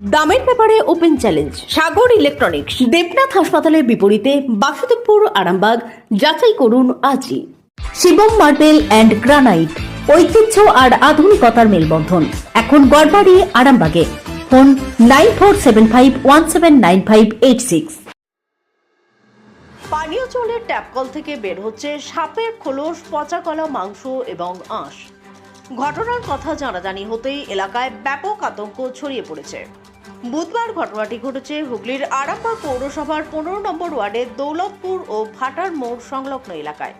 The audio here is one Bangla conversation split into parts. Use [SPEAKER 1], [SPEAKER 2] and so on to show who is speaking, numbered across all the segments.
[SPEAKER 1] দামের ব্যাপারে open challenge, Sagar electronics, Debnath হাসপাতালের বিপরীতে বাসুদেবপুর, আরামবাগ, যাচাই করুন আজই। শিবম মার্বেল অ্যান্ড গ্রানাইট, ঐতিহ্য আর আধুনিকতার মেলবন্ধন। এখন গড়বাড়ি, আরামবাগে। Phone nine four seven five one seven nine five eight six. পানীয় জলের ট্যাপকল থেকে বের হচ্ছে সাপের খোলস, পচা কলা, মাংস এবং আঁশ। ঘটনার কথা জানাজানি হতেই এলাকায় ব্যাপক আতঙ্ক ছড়িয়ে পড়েছে। বুধবার ঘটনাটি ঘটেছে হুগলির আরামবাগ পৌরসভার পনেরো নম্বর ওয়ার্ডের দৌলতপুর ও ভাটার মোড় সংলগ্ন এলাকায়।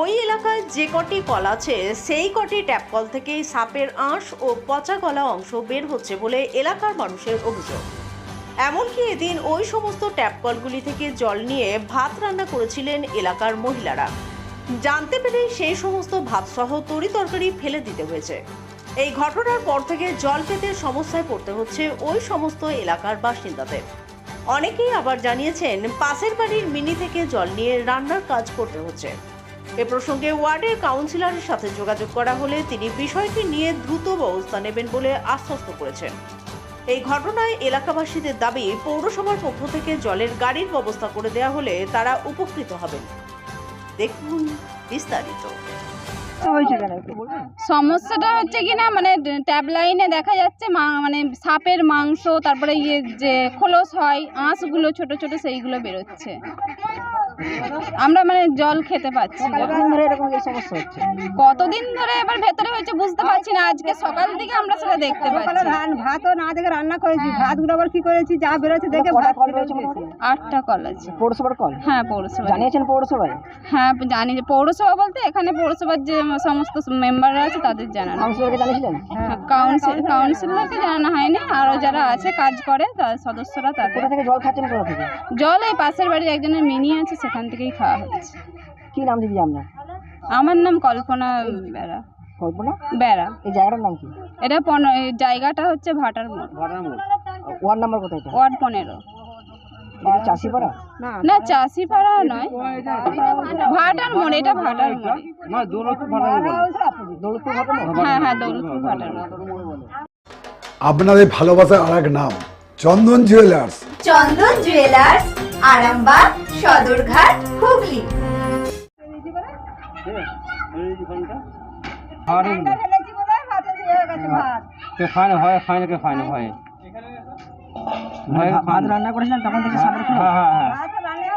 [SPEAKER 1] ওই এলাকায় যে কটি কল আছে, সেই কটি ট্যাপ কল থেকেই সাপের আঁশ ও পচা গলা অংশ বের হচ্ছে বলে এলাকার মানুষের অভিযোগ। এমনকি এদিন ওই সমস্ত ট্যাপ কলগুলি থেকে জল নিয়ে ভাত রান্না করেছিলেন এলাকার মহিলারা। জানতে পেরে সেই সমস্ত ভাতসহ তরি তরকারি ফেলে দিতে হয়েছে। এই ঘটনার পর থেকে জল পেতে সমস্যায় পড়তে হচ্ছে ওই সমস্ত এলাকার বাসিন্দাদের। অনেকেই আবার জানিয়েছেন, পাশের বাড়ির মিনি থেকে জল নিয়ে রান্নার কাজ করতে হচ্ছে। এ প্রসঙ্গে ওয়ার্ডের কাউন্সিলরের সাথে যোগাযোগ করা হলে তিনি বিষয়টি নিয়ে দ্রুত ব্যবস্থা নেবেন বলে আশ্বস্ত করেছেন। এই ঘটনায় এলাকাবাসীদের দাবি, পৌরসভার পক্ষ থেকে জলের গাড়ির ব্যবস্থা করে দেওয়া হলে তারা উপকৃত হবেন। দেখুন বিস্তারিত।
[SPEAKER 2] হয়েছে কেন একটু বলবেন।
[SPEAKER 3] সমস্যাটা হচ্ছে কি না মানে ট্যাব লাইনে দেখা যাচ্ছে মা- মানে সাপের মাংস তারপরে ইয়ে যে খোলস হয় আঁশগুলো ছোট ছোট সেইগুলো বেরোচ্ছে। আমরা মানে জল খেতে পাচ্ছি
[SPEAKER 2] কতদিন ধরে এরকম এই সমস্যা হচ্ছে?
[SPEAKER 3] কতদিন ধরে এবার ভেতরে হয়েছে বুঝতে পারছি না। আজকে সকাল থেকে আমরা সেটা দেখতে পাচ্ছি।
[SPEAKER 4] ভাতও না দেখে রান্না করেছি ভাতগুলো আবার কি করেছি যা বেরোচ্ছে দেখে
[SPEAKER 3] আটটা কল আছে।
[SPEAKER 2] পৌরসভার কল?
[SPEAKER 3] হ্যাঁ পৌরসভা
[SPEAKER 2] জানিয়েছেন পৌরসভায়?
[SPEAKER 3] হ্যাঁ জানি যে পৌরসভা বলতে এখানে পৌরসভার যে সমস্ত মেম্বাররা আছে তাদের জানানো। কাউন্সিল কাউন্সিলরকে জানানো হয়নি। আরও যারা আছে কাজ করে তার সদস্যরা তাদের।
[SPEAKER 2] জল খাচ্ছেন
[SPEAKER 3] জল এই পাশের বাড়ির একজনের মিনি আছে সেখান থেকেই খাওয়া হচ্ছে
[SPEAKER 2] কি নাম দিদি আপনার?
[SPEAKER 3] আমার নাম কল্পনা বেড়া।
[SPEAKER 2] কল্পনা?
[SPEAKER 3] বেড়া।
[SPEAKER 2] এই জায়গাটার নাম কি?
[SPEAKER 3] এটা পন- জায়গাটা হচ্ছে ভাটার মোড়।
[SPEAKER 2] ওয়ার্ড নাম্বার কোথায় এটা?
[SPEAKER 3] ওয়ার্ড পনেরো।
[SPEAKER 2] চাষিপাড়া
[SPEAKER 3] না নয়। ভাটার মোড় এটা ভাটার মোড়। হ্যাঁ হ্যাঁ দৌলতপুর ভাটার মোড়।
[SPEAKER 5] আপনাদের ভালোবাসার আর এক নাম চন্দন জুয়েলার্স
[SPEAKER 6] চন্দন জুয়েলার্স আরামবাগ সদরঘাট হুগলি।
[SPEAKER 4] ফেলেছি বলে ভাতে দিয়ে গেছে ভাত
[SPEAKER 7] ফাইন হয় ফাইনকে ফাইন হয়
[SPEAKER 2] ভাত রান্না করেছিলেন তখন থেকে সাপের
[SPEAKER 7] হ্যাঁ হ্যাঁ হ্যাঁ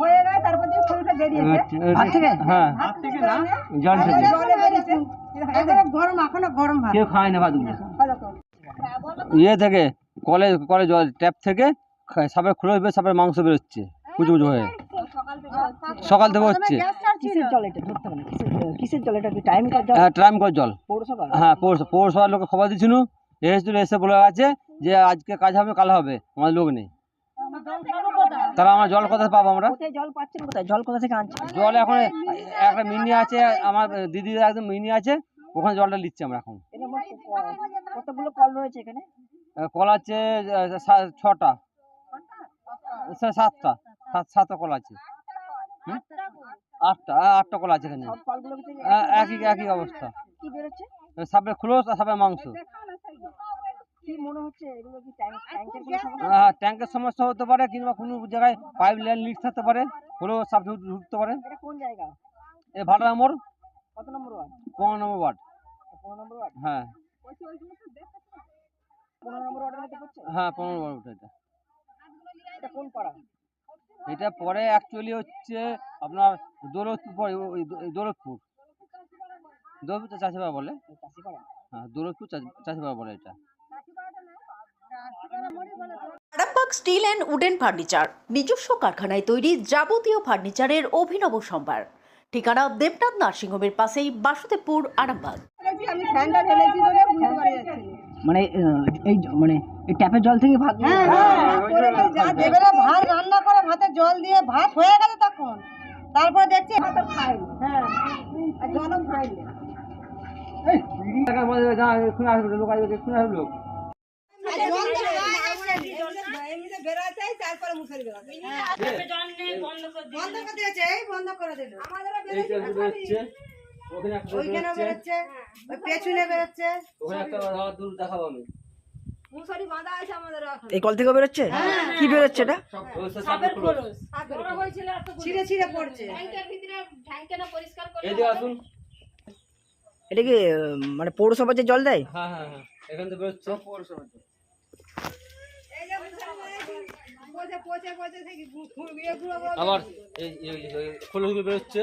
[SPEAKER 4] হয়ে গেছে তারপর দিয়ে ফুলটা বেরিয়েছে।
[SPEAKER 2] ভাত থেকে?
[SPEAKER 7] হ্যাঁ।
[SPEAKER 4] ভাত থেকে না?
[SPEAKER 7] জল থেকে
[SPEAKER 4] জলে বেরিয়েছে। এখানে গরম এখনও গরম ভাত।
[SPEAKER 7] কেউ খায় না ইয়ে থেকে কলে কলে জল ট্যাপ থেকে সাপের বের সাপের মাংস বেরোচ্ছে কুচু কুচু হয়ে। সকাল থেকে হচ্ছে।
[SPEAKER 2] কিসের জল এটা? ধরতে হবে না কিসের কিসের জল এটা? কি টাইম কল জল?
[SPEAKER 7] হ্যাঁ ট্রাম কল জল।
[SPEAKER 2] পৌরসভা
[SPEAKER 7] হ্যাঁ পৌরসভা পৌরসভার লোকে খবর দিচ্ছিল। এসেছিল এসে বলে আছে যে আজকে কাজ হবে কাল হবে। আমাদের লোক নেই। তাহলে আমার জল কোথায় পাবো আমরা?
[SPEAKER 2] কোথায় জল পাচ্ছেন কোথায়? জল কোথা থেকে আনছেন?
[SPEAKER 7] জল এখন একটা মিনি আছে আমার দিদির একদম মিনি আছে ওখানে জলটা নিচ্ছি আমরা এখন।
[SPEAKER 2] এটা মোট ক- কতগুলো কল রয়েছে এখানে?
[SPEAKER 7] আহ, কল আছে আহ, সা- ছটা? সা- সাতটা সাত সাতটা কল আছে? আটটা আটটা কল আছে এখানে। একই একই অবস্থা। সাপের খোলস আর সাপের মাংস।
[SPEAKER 2] কি মনে হচ্ছে এগুলো কি ট্যাঙ্ক ট্যাঙ্কের সমস্যা?
[SPEAKER 7] হতে পারে কিংবা কোনো জায়গায় পাইপ লাইন লিক থাকতে পারে হলেও সাপ ঢুক- ঢুকতে পারে।
[SPEAKER 2] এটা কোন জায়গা?
[SPEAKER 7] এই ভাটা
[SPEAKER 2] কত নম্বর ওয়ার্ড?
[SPEAKER 7] পনেরো নম্বর ওয়ার্ড।
[SPEAKER 2] পনেরো নম্বর ওয়ার্ড?
[SPEAKER 7] হ্যাঁ।
[SPEAKER 2] পনেরো নম্বর ওয়ার্ডের
[SPEAKER 7] হ্যাঁ পনেরো নম্বর ওয়ার্ড এটা
[SPEAKER 2] এটা কোন পাড়া?
[SPEAKER 7] এটা পরে অ্যাকচুয়ালি হচ্ছে আপনার দৌলতপুর পরে ওই- ওই দৌলতপুর। দৌলতপুর তো চাষিপাড়া বলে? হ্যাঁ দৌলতপুর চাষি- চাষিপাড়া বলে এটা।
[SPEAKER 1] Arambagh steel and wooden furniture নিজস্ব কারখানায় তৈরি যাবতীয় ফার্নিচারের অভিনব সম্ভার। ঠিকানা দেবনাথ নার্সিংহোমের পাশেই বাসুদেবপুর আরামবাগ।
[SPEAKER 4] আমি ফ্যানটা ঢেলেছি বলে বুঝতে পারা।
[SPEAKER 2] মানে এই মানে এই ট্যাপের জল থেকে ভাত
[SPEAKER 4] হ্যাঁ, হ্যাঁ, যেগুলো ভাত রান্না করে ভাতে জল দিয়ে ভাত হয়ে গেছে তখন। তারপরে দেখছি ভাত খাই হ্যাঁ আর জলও খাই বন্ধ করে দিয়েছে। এই বন্ধ করে দিল। ওইখানে বেরোচ্ছে। ওই পেছনে বেরোচ্ছে।
[SPEAKER 7] ওখানে একটা দূর দেখাবো আমি।
[SPEAKER 2] এই কল থেকে বেরোচ্ছে? কি বেরোচ্ছে এটা?
[SPEAKER 4] ছিঁড়ে ছিঁড়ে পড়ছে।
[SPEAKER 2] এটা কি মানে পৌরসভা যে জল দেয়?
[SPEAKER 7] হ্যাঁ হ্যাঁ হ্যাঁ। এখান থেকে বেরোচ্ছে। পৌরসভা আবার বেরোচ্ছে।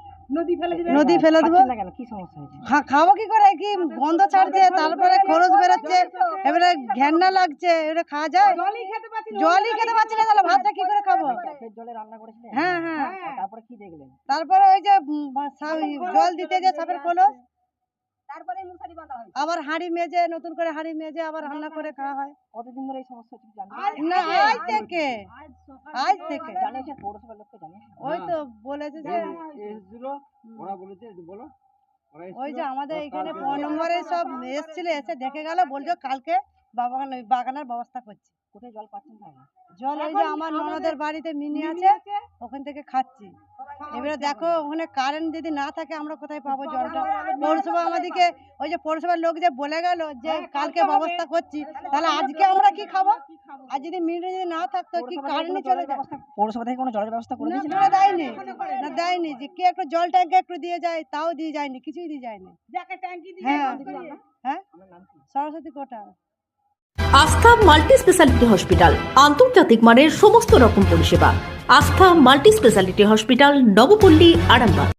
[SPEAKER 4] নদী ফেলে নদী ফেলে দেবো।
[SPEAKER 2] খাচ্ছেন না কেন? কি সমস্যা হয়েছে?
[SPEAKER 4] খাব কি করে? কি গন্ধ ছাড়ছে তারপরে খরচ বেরোচ্ছে এবারে ঘেন্না লাগছে এবারে খাওয়া যায়? জলই খেতে পাচ্ছি না তাহলে ভাতটা কি করে খাব?
[SPEAKER 2] জলে রান্না করেছিলেন
[SPEAKER 4] হ্যাঁ হ্যাঁ।
[SPEAKER 2] তারপরে কি দেখলেন?
[SPEAKER 4] তারপরে ওই যে জল দিতে যে সাপের কলস আবার হাঁড়ি মেজে নতুন করে হাঁড়ি মেজে আবার রান্না করে খাওয়া হয়।
[SPEAKER 2] কতদিন ধরে এই সমস্যা
[SPEAKER 4] না আজ থেকে আজ থেকে
[SPEAKER 2] জানিয়েছেন
[SPEAKER 4] ওই তো বলেছে যে
[SPEAKER 7] ওরা বলেছে বলো
[SPEAKER 4] ওই যে আমাদের এখানে ফোন নম্বরে সব এসেছিল এসে দেখে গেল বলছো কালকে ওই বাগানের ব্যবস্থা করছি।
[SPEAKER 2] কোথায় জল পাচ্ছেন তাহলে
[SPEAKER 4] জল ওই যে আমার ননদের বাড়িতে মিনি আছে ওখান থেকে খাচ্ছি। এবারে দেখো ওখানে কারেন্ট যদি না থাকে আমরা কোথায় পাবো জলটা? পৌরসভা আমাদেরকে ওই যে পৌরসভার লোক যে বলে গেল যে কালকে ব্যবস্থা করছি তাহলে আজকে আমরা কি খাব? আর যদি মিনি যদি না থাকতো কি কারেন্টই চলে যাবে
[SPEAKER 2] পৌরসভা থেকে কোনো জলের ব্যবস্থা করে
[SPEAKER 4] না দেয়নি। না দেয়নি। যে কে একটু জল ট্যাঙ্কে একটু দিয়ে যায় তাও দিয়ে যায়নি কিছুই দিয়ে যায়নি। হ্যাঁ। হ্যাঁ? সরস্বতী কোটা
[SPEAKER 1] আস্থা মাল্টি স্পেশালিটি হসপিটাল আন্তর্জাতিক মানের সমস্ত রকম পরিষেবা। Astha multi speciality hospital Nabapalli Arambagh.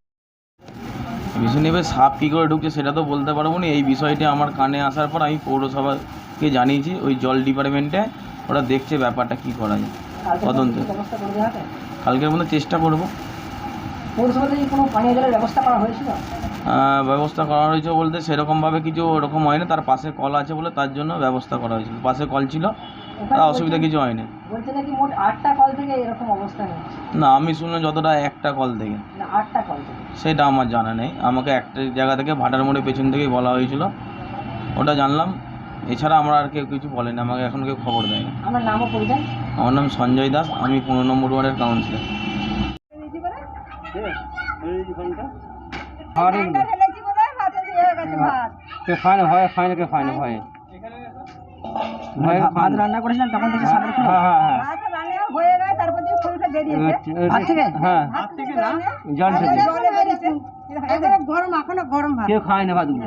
[SPEAKER 8] বিষয় নেবে সাপ কী করে ঢুকছে সেটা তো বলতে পারব না। এই বিষয়টি আমার কানে আসার পর আমি পৌরসভাকে জানিয়েছি ওই জল ডিপার্টমেন্টে। ওরা দেখছে ব্যাপারটা কি করা যায়। তদন্ত। কালকের মধ্যে চেষ্টা করব।
[SPEAKER 2] পৌরসভা থেকে কোনো পানীয় জলের ব্যবস্থা করা হয়েছিল?
[SPEAKER 8] ব্যবস্থা করা হয়েছে বলতে সেরকমভাবে কিছু ওরকম হয়নি। তার পাশে কল আছে বলে তার জন্য ব্যবস্থা করা হয়েছিল। পাশে কল ছিল তা অসুবিধা কিছু হয়নি।
[SPEAKER 2] বলছে নাকি মোট আটটা কল থেকে এরকম অবস্থা নেই
[SPEAKER 8] না আমি শুনলাম যতটা একটা কল থেকে।
[SPEAKER 2] না আটটা কল থেকে।
[SPEAKER 8] সেটা আমার জানা নেই। আমাকে একটা জায়গা থেকে ভাটার মোড়ে পেছন থেকেই বলা হয়েছিল। ওটা জানলাম। এছাড়া আমরা আর কেউ কিছু বলেনি। আমাকে এখন কেউ খবর দেয় না
[SPEAKER 2] আমার নামও
[SPEAKER 8] আমার নাম সঞ্জয় দাস। আমি পনেরো নম্বর ওয়ার্ডের কাউন্সিলর
[SPEAKER 7] হয় ভয় কে খায় না ভয়ে ভয়ে
[SPEAKER 2] ভা- ভাত রান্না করেছিলেন তখন থেকে সাপের
[SPEAKER 7] হ্যাঁ হ্যাঁ হ্যাঁ।
[SPEAKER 4] হয়ে গেছে তারপর দিয়ে ফুলটা বেরিয়েছে।
[SPEAKER 2] ভাত থেকে?
[SPEAKER 7] হ্যাঁ। জল থেকে।
[SPEAKER 4] জলে গরম এখনও গরম ভাত।
[SPEAKER 7] কেউ খায় না ভাতগুলো